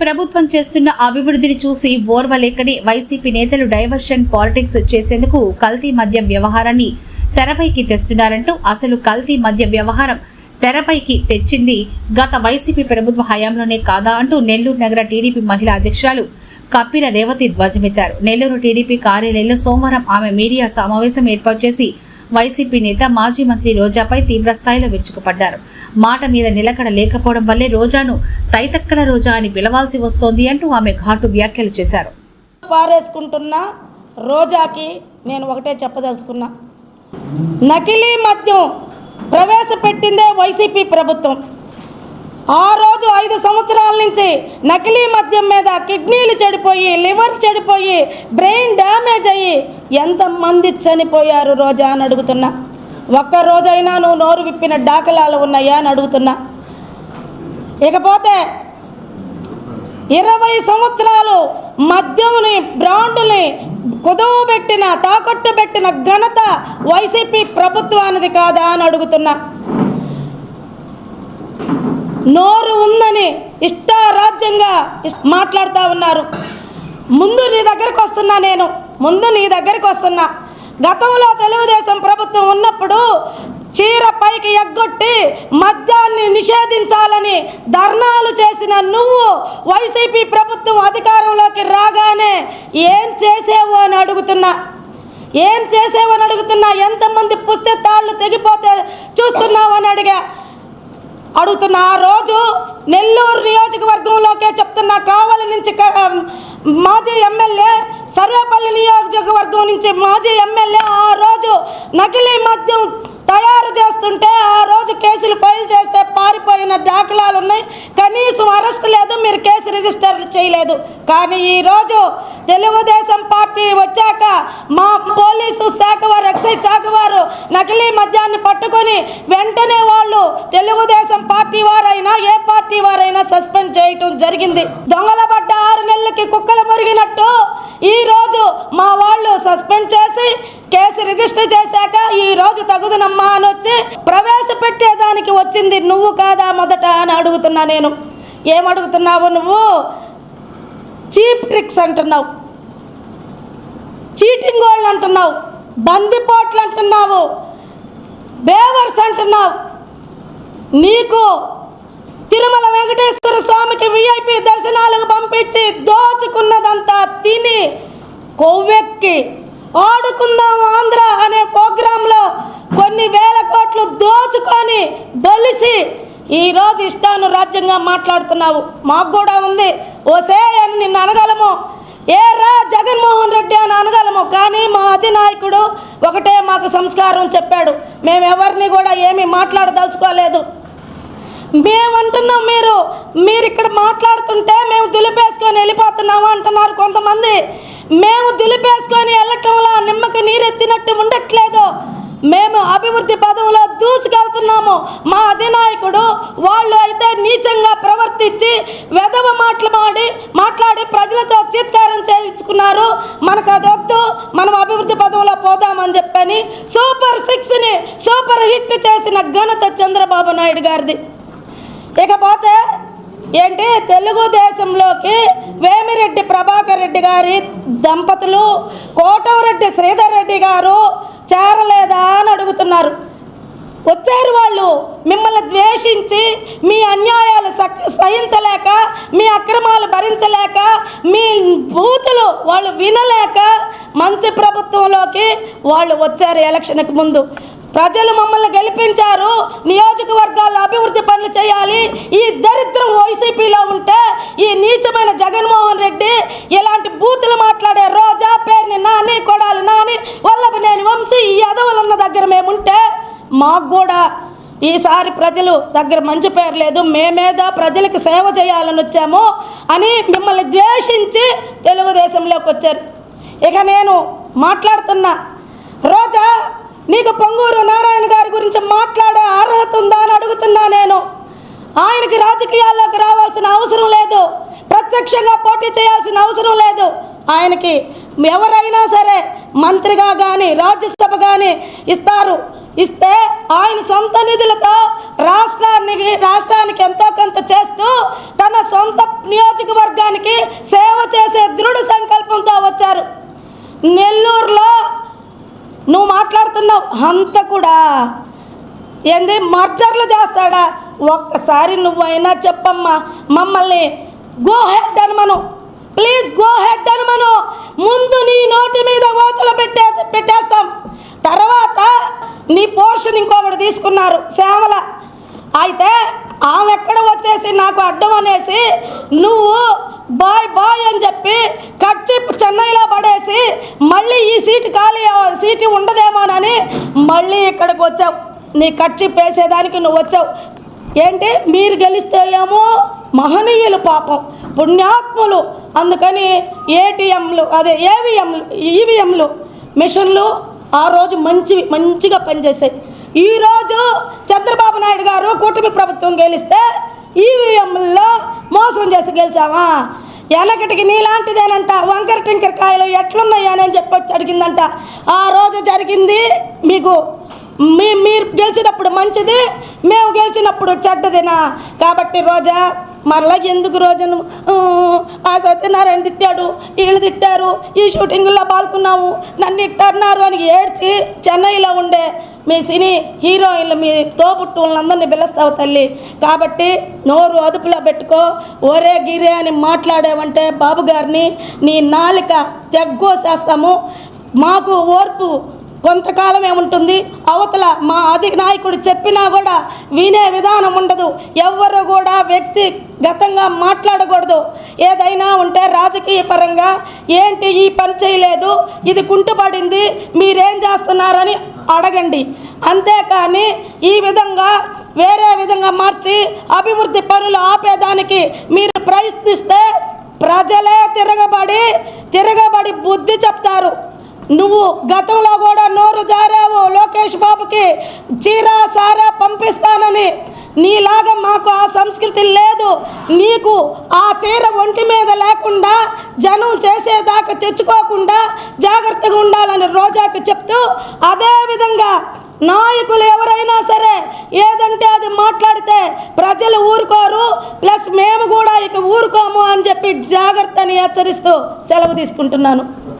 ప్రభుత్వం చేస్తున్న అభివృద్ధిని చూసి ఓర్వలేకని వైసీపీ నేతలు డైవర్షన్ పాలిటిక్స్ చేసేందుకు కల్తీ మద్యం వ్యవహారాన్ని తెరపైకి తెస్తున్నారంటూ అసలు కల్తీ మద్య వ్యవహారం తెరపైకి తెచ్చింది గత వైసీపీ ప్రభుత్వ హయాంలోనే కాదా అంటూ నెల్లూరు నగర టీడీపీ మహిళా అధ్యక్షురాలు కపిల రేవతి ధ్వజమెత్తారు. నెల్లూరు టీడీపీ కార్యాలయంలో సోమవారం ఆమె మీడియా సమావేశం ఏర్పాటు చేసి వైసీపీ నేత మాజీ మంత్రి రోజాపై తీవ్రస్థాయిలో విరుచుకుపడ్డారు. మాట మీద నిలకడ లేకపోవడం వల్లే రోజాను తైతక్కల రోజా అని పిలవాల్సి వస్తోంది అంటూ ఆమె ఘాటు వ్యాఖ్యలు చేశారు. పారేసుకుంటున్న రోజాకి నేను ఒకటే చెప్పదలుచుకున్నా. నకిలీ మద్యం ప్రవేశపెట్టిందే వైసీపీ ప్రభుత్వం. ఆ రోజు ఐదు సంవత్సరాల నుంచి నకిలీ మద్యం మీద కిడ్నీలు చెడిపోయి లివర్ చెడిపోయి బ్రెయిన్ డ్యామేజ్ అయ్యి ఎంతమంది చనిపోయారు రోజా అని అడుగుతున్నా. ఒక్క రోజైనా నువ్వు నోరు విప్పిన డాకలాలు ఉన్నాయా అని అడుగుతున్నా. ఇకపోతే ఇరవై సంవత్సరాలు మద్యంని బ్రాండ్ని కుదువు పెట్టిన తాకట్టు పెట్టిన ఘనత వైసీపీ ప్రభుత్వానిది కాదా అని అడుగుతున్నా. నోరు ఉందని ఇష్టారాజ్యంగా మాట్లాడుతూ ఉన్నారు. ముందు నీ దగ్గరకు వస్తున్నా నేను ముందు నీ దగ్గరకు వస్తున్నా. గతంలో తెలుగుదేశం ప్రభుత్వం ఉన్నప్పుడు చీర పైకి ఎగ్గొట్టి మద్యాన్ని నిషేధించాలని ధర్నాలు చేసిన నువ్వు వైసీపీ ప్రభుత్వం అధికారంలోకి రాగానే ఏం చేసేవు అని అడుగుతున్నా. ఏం చేసేవని అడుగుతున్నా? ఎంతమంది పుస్తకాళ్ళు తెగిపోతే చూస్తున్నావు అని అడిగా. అడుగుతున్న ఆ రోజు నెల్లూరు నియోజకవర్గంలోకే చెప్తున్నా కావలి నుంచి మాజీ ఎమ్మెల్యే సర్వేపల్లి నియోజకవర్గం నుంచి మాజీ ఎమ్మెల్యే ఆ రోజు నకిలీ మద్యం తయారు చేస్తుంటే ఆ రోజు కేసులు ఫైల్ చేస్తే పారిపోయిన దాఖలాలు ఉన్నాయి. కనీసం అరెస్ట్ లేదు మీరు కేసు రిజిస్టర్ చేయలేదు. కానీ ఈరోజు తెలుగుదేశం పార్టీ వచ్చాక మా పోలీసు శాఖ వారు ఎక్సైజ్ శాఖ వారు నకిలీ మద్యాన్ని పట్టుకొని వెంటనే వాళ్ళు తెలుగుదేశం పార్టీ వారైనా ఏ పార్టీ వారైనా సస్పెండ్ చేయటం జరిగింది. దొంగల పడ్డ ఆరు నెలలకి కుక్కలు మురిగినట్టు ఈరోజు మా వాళ్ళు సస్పెండ్ చేసి కేసు రిజిస్టర్ చేశాక ఈ రోజు తగుదనమ్మా అని వచ్చి ప్రవేశపెట్టేదానికి వచ్చింది నువ్వు కాదా మొదట అని అడుగుతున్నా నేను. ఏమడుగుతున్నావు నువ్వు? చీప్ ట్రిక్స్ అంటున్నావు. చీటింగ్ వాళ్ళు అంటున్నావు. బందిపోట్లు అంటున్నావు. బేవర్స్ అంటున్నావు. నీకు తిరుమల వెంకటేశ్వర స్వామికి విఐపి దర్శనాలకు పంపించి దోచుకున్నదంతా తిని కొవ్వెక్కి ఆడుకుందాం ఆంధ్ర అనే ప్రోగ్రాంలో కొన్ని వేల కోట్లు దోచుకొని బలిసి ఈరోజు ఇష్టాను రాజ్యంగా మాట్లాడుతున్నావు. మాకు కూడా ఉంది. ఓసే అని నిన్ను అనగలము. ఏ రా జగన్మోహన్ రెడ్డి అని అనగలము. కానీ మా అధినాయకుడు ఒకటే మాకు సంస్కారం చెప్పాడు. మేము ఎవరిని కూడా ఏమీ మాట్లాడదలుచుకోలేదు. మేమంటున్నాం మీరు. మీరు ఇక్కడ మాట్లాడుతుంటే మేము దులిపేసుకొని వెళ్ళిపోతున్నాము అంటున్నారు కొంతమంది. మేము దులిపేసుకొని వెళ్ళటంలో నిమ్మకి నీరెత్తినట్టు ఉండట్లేదు. మేము అభివృద్ధి పదంలో దూసుకెళ్తున్నాము. మా అధినాయకుడు వాళ్ళు అయితే నీచంగా ప్రవర్తించి వెధవ మాటలు మాడి మాట్లాడి ప్రజలతో చీత్కారం చేయించుకున్నారు. మనకు అదొద్దు మనం అభివృద్ధి పదంలో పోదామని చెప్పని సూపర్ సిక్స్ని సూపర్ హిట్ చేసిన ఘనత చంద్రబాబు నాయుడు గారిది. ఏంటి? తెలుగుదేశంలోకి వేమిరెడ్డి ప్రభాకర్ రెడ్డి గారి దంపతులు కోటవరెడ్డి శ్రీధర్ రెడ్డి గారు చేరలేదా అని అడుగుతున్నారు. వచ్చారు వాళ్ళు. మిమ్మల్ని ద్వేషించి మీ అన్యాయాలు సహించలేక మీ అక్రమాలు భరించలేక మీ బూతులు వాళ్ళు వినలేక మంచి ప్రభుత్వంలోకి వాళ్ళు వచ్చారు ఎలక్షన్కి ముందు. ప్రజలు మమ్మల్ని గెలిపించారు. నియోజకవర్గాల్లో అభివృద్ధి పనులు చేయాలి. ఈ దరిద్ర వైసీపీలో ఉంటే ఈ నీచమైన జగన్మోహన్ రెడ్డి ఇలాంటి బూతులు మాట్లాడే రోజా పేరుని నాని కొడాలి నాని వల్లభనేని వంశీ ఈ ఎదవలున్న దగ్గర మేముంటే మాకు కూడా ఈసారి ప్రజలు దగ్గర మంచి పేరు లేదు మేమేదో ప్రజలకు సేవ చేయాలని వచ్చాము అని మిమ్మల్ని ద్వేషించి తెలుగుదేశంలోకి వచ్చారు. ఇక నేను మాట్లాడుతున్నా రోజా నీకు పొంగూరు నారాయణ గారి గురించి మాట్లాడే అర్హత ఉందా అని అడుగుతున్నానే ఆయనకి రాజకీయాల్లోకి రావాల్సిన అవసరం లేదు. ప్రత్యక్షంగా పోటీ చేయాల్సిన అవసరం లేదు. ఆయనకి ఎవరైనా సరే మంత్రిగా కానీ రాజ్యసభ కానీ ఇస్తారు. ఇస్తే ఆయన సొంత నిధులతో రాష్ట్రానికి రాష్ట్రానికి ఎంతో కొంత చేస్తూ తన సొంత నియోజకవర్గానికి సేవ చేసే దృఢ సంకల్పంతో వచ్చారు. నెల్లూరులో నువ్వు మాట్లాడుతున్నావు అంత కూడా. ఏంది మర్డర్లు చేస్తాడా? ఒక్కసారి నువ్వైనా చెప్పమ్మా మమ్మల్ని గో హెడ్ అనమను. ప్లీజ్ గో హెడ్ అనమను. ముందు నీ నోటి మీద ఓతలు పెట్టే పెట్టేస్తాం. తర్వాత నీ పోర్షన్ ఇంకొకటి తీసుకున్నారు శ్యామల. అయితే ఆమె ఎక్కడ వచ్చేసి నాకు అడ్డం అనేసి నువ్వు బాయ్ బాయ్ అని చెప్పి కచ్చి చెన్నైలో పడేసి మళ్ళీ ఈ సీటు ఖాళీ సీటు ఉండదేమోనని మళ్ళీ ఇక్కడికి వచ్చావు. నీ కచ్చి పేసేదానికి నువ్వు వచ్చావు. ఏంటి? మీరు గెలిస్తే ఏమో మహనీయులు పాపం పుణ్యాత్ములు. అందుకని ఏటీఎంలు అదే ఏవిఎంలు ఈవీఎంలు మిషన్లు ఆ రోజు మంచి మంచిగా పనిచేసాయి ఈరోజు చంద్రబాబు నాయుడు గారు కూటమి ప్రభుత్వం గెలిస్తే ఈవీఎంల్లో మోసం చేసి గెలిచావా వెనకటికి నీలాంటిదేనంట వంకర టింకర కాయలు ఎట్లున్నాయని అని చెప్పొచ్చి అడిగిందంట. ఆ రోజు జరిగింది మీకు మీ మీరు గెలిచినప్పుడు మంచిది మేము గెలిచినప్పుడు చెడ్డదినా? కాబట్టి రోజా మరలా ఎందుకు రోజును? ఆ సత్యనారాయణ తిట్టాడు వీళ్ళు తిట్టారు ఈ షూటింగ్లో పాల్గొన్నాము నన్ను ఇట్టన్నారు అని ఏడ్చి చెన్నైలో ఉండే మీ సినీ హీరోయిన్లు మీ తోబుట్టువులందరినీ పిలుస్తావు తల్లి. కాబట్టి నోరు అదుపులో పెట్టుకో ఒరే గిరే అని మాట్లాడేవంటే బాబు గారిని నీ నాలిక తెగ్గోసేస్తాము మాకు ఓర్పు కొంతకాలం ఏముంటుంది? అవతల మా అధినాయకుడు చెప్పినా కూడా వినే విధానం ఉండదు. ఎవ్వరు కూడా వ్యక్తిగతంగా మాట్లాడకూడదు. ఏదైనా ఉంటే రాజకీయ పరంగా ఏంటి ఈ పని చేయలేదు? ఇది కుంటుపడింది. మీరేం చేస్తున్నారని అడగండి. అంతేకాని ఈ విధంగా వేరే విధంగా మార్చి అభివృద్ధి పనులు ఆపేదానికి మీరు ప్రయత్నిస్తే ప్రజలే తిరగబడి తిరగబడి బుద్ధి చెప్తారు. నువ్వు గతంలో కూడా నోరు జారావు లోకేష్ బాబుకి చీరా సారా పంపిస్తానని. నీలాగా మాకు ఆ సంస్కృతి లేదు. నీకు ఆ చీర ఒంటి మీద లేకుండా జనం చేసేదాకా తెచ్చుకోకుండా జాగ్రత్తగా ఉండాలని రోజాకి చెప్తూ అదేవిధంగా నాయకులు ఎవరైనా సరే ఏదంటే అది మాట్లాడితే ప్రజలు ఊరుకోరు. ప్లస్ మేము కూడా ఇక ఊరుకోము అని చెప్పి జాగ్రత్తని హెచ్చరిస్తూ సెలవు తీసుకుంటున్నాను.